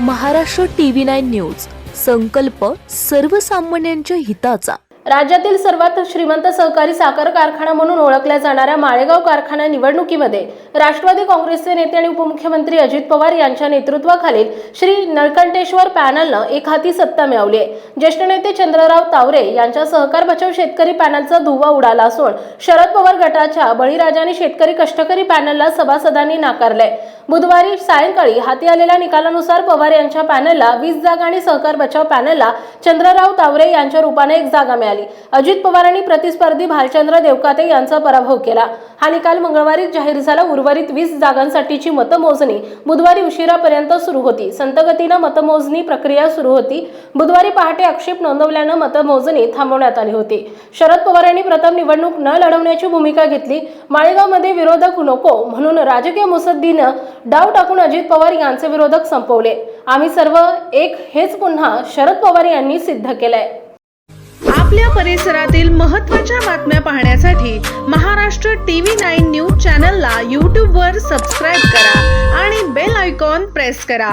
Maharashtra TV nine news. संकल्प सर्वसामान्यांच्या हिताचा. राज्यातील सर्वात श्रीमंत सहकारी साखर कारखाना म्हणून ओळखल्या जाणाऱ्या माळेगाव कारखाना निवडणुकीमध्ये राष्ट्रवादी काँग्रेसचे नेते आणि उपमुख्यमंत्री अजित पवार यांच्या नेतृत्वाखालील श्री नळकंठेश्वर पॅनलनं एक हाती सत्ता मिळवली आहे. ज्येष्ठ नेते चंद्रराव तावरे यांच्या सहकार बचाव शेतकरी पॅनलचा धुवा उडाला असून शरद पवार गटाच्या बळीराजाने शेतकरी कष्टकरी पॅनलला सभासदांनी नाकारलंय. बुधवारी सायंकाळी हाती आलेल्या निकालानुसार पवार यांच्या पॅनलला वीस जागा आणि सहकार बचाव पॅनलला चंद्रराव तावरे यांच्या रूपाने एक जागा मिळाली. अजित पवारांनी प्रतिस्पर्धी भालचंद्र देवकाते यांचा पराभव केला. हा निकाल मंगळवारी जाहीर झाला. उर्वरित वीस जागांसाठीची मतमोजणी बुधवारी उशिरापर्यंत सुरू होती. संतगतीनं मतमोजणी प्रक्रिया सुरू होती. बुधवारी पहाटे आक्षेप नोंदवल्यानं मतमोजणी थांबवण्यात आली होती. शरद पवार यांनी प्रथम निवडणूक न लढवण्याची भूमिका घेतली. माळेगावमध्ये विरोधक नको म्हणून राजकीय मुसद्दीनं डाव टाकून अजित पवार यांचे विरोधक संपवले. आम्ही सर्व एक हेच पुन्हा शरद पवार यांनी सिद्ध केलंय. आपल्या परिसरातील महत्त्वाच्या बातम्या पाहण्यासाठी महाराष्ट्र टीव्ही नाईन न्यूज चॅनलला यूट्यूबवर सबस्क्राईब करा आणि बेल आयकॉन प्रेस करा.